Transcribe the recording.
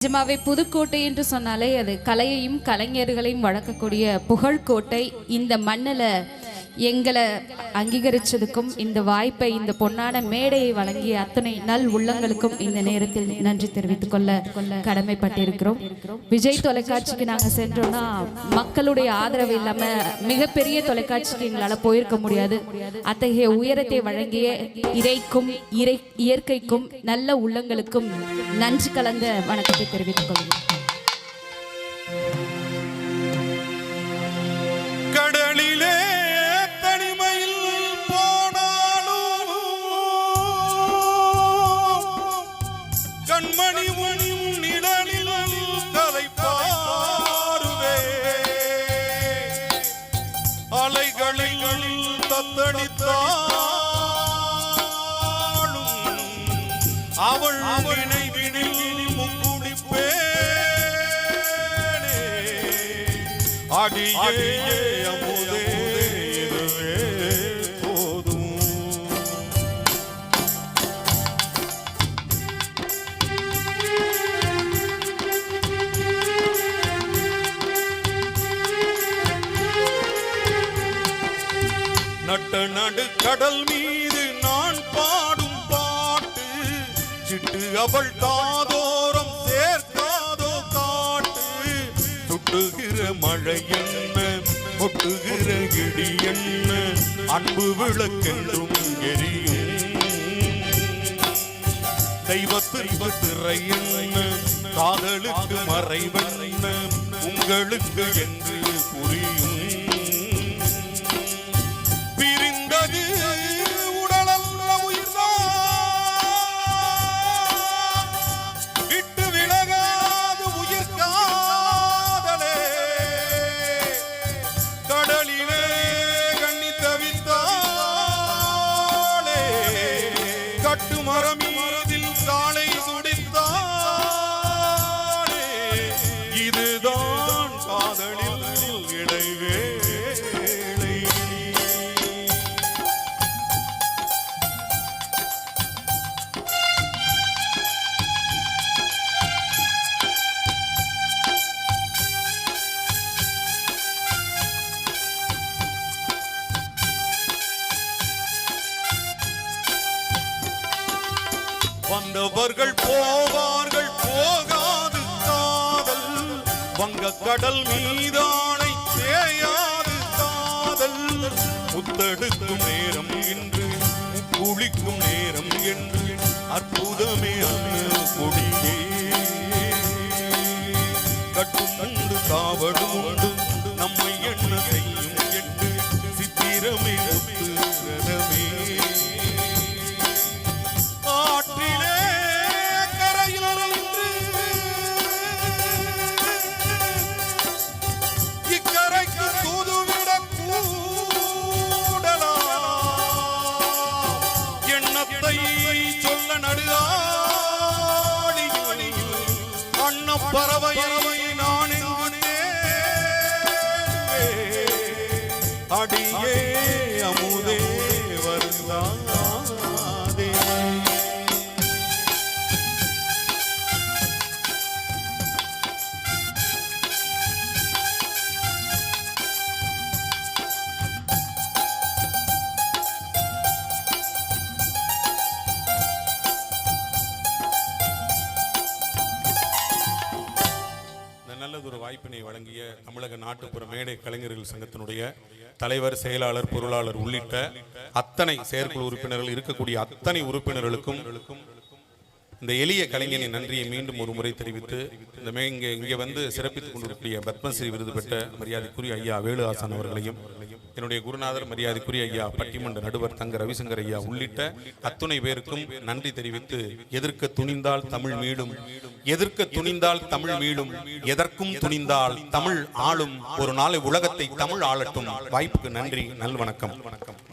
நிஜமாவே புதுக்கோட்டை என்று சொன்னாலே அது கலையையும் கலைஞர்களையும் வழக்கக்கூடிய புகழ்கோட்டை இந்த மண்ணில் எங்களை அங்கீகரிச்சதுக்கும் இந்த வாய்ப்பை இந்த பொன்னான மேடையை வழங்கிய அத்தனை நல் உள்ளங்களுக்கும் இந்த நேரத்தில் நன்றி தெரிவித்துக் கொள்ள கடமைப்பட்டிருக்கிறோம். விஜய் தொலைக்காட்சிக்கு நாங்கள் சென்றோம்னா மக்களுடைய ஆதரவு இல்லாம மிகப்பெரிய தொலைக்காட்சிக்கு எங்களால் போயிருக்க முடியாது. அத்தகைய உயரத்தை வழங்கிய இறைக்கும் இறை இயற்கைக்கும் நல்ல உள்ளங்களுக்கும் நன்றி கலந்த வணக்கத்தை தெரிவித்துக் கொள்கிறேன் கண்மணி உன் நிழலில் கலைப்பாருவே அலைகளில் தத்தளித்தாலும் அவள் நினைவினில் முக்குடிப்பே அடியே நட்ட நடு கடல் மீது நான் பாடும் பாட்டு சிட்டு அவள் தாதோரம் சேர்த்தாதோ காட்டு. சுட்டுகிற மழை என்ன கொட்டுகிற இடி என்ன அன்பு விளக்கென்றும் எரியும். தெய்வத்திற்கு திரை என்ன காதலுக்கு மறைவென்ன உங்களுக்கு என்று புரியும். கட்டுமரம் மரத்தில் சாலை சுடி வந்தவர்கள் போவார்கள் போகாது காதல். வங்க கடல் மீதானை தேயாது காதல். புத்தெடுக்கும் நேரம் என்று குளிக்கும் நேரம் என்று அற்புதமே அண்ணு கொடியே. கட்டும் உண்டு காவடும் உண்டு நம்மை என்ன செய்யும் என்று சித்திரமே அண்ண பறவையை நான் அடியே. தமிழக நாட்டுப்புற மேடை கலைஞர்கள் சங்கத்தினுடைய தலைவர் செயலாளர் பொருளாளர் உள்ளிட்ட அத்தனை செயற்குழு உறுப்பினர்கள் இருக்கக்கூடிய அத்தனை உறுப்பினர்களுக்கும் இந்த எளிய கலைஞனின் நன்றியை மீண்டும் ஒரு முறை தெரிவித்து இந்த இங்கே இங்கே வந்து சிறப்பித்துக் கொண்டிருக்கக்கூடிய பத்மஸ்ரீ விருது பெற்ற மரியாதைக்குரிய ஐயா வேலுஹாசன் அவர்களையும் என்னுடைய குருநாதர் மரியாதைக்குரிய ஐயா பட்டிமன்ற நடுவர் தங்க ரவிசங்கர் ஐயா உள்ளிட்ட அத்துணை பேருக்கும் நன்றி தெரிவித்து எதிர்க்க துணிந்தால் தமிழ் மீளும் எதிர்க்க துணிந்தால் தமிழ் மீளும் எதற்கும் துணிந்தால் தமிழ் ஆளும் ஒரு நாளை உலகத்தை தமிழ் ஆளட்டும். வாய்ப்புக்கு நன்றி நல்வணக்கம். வணக்கம்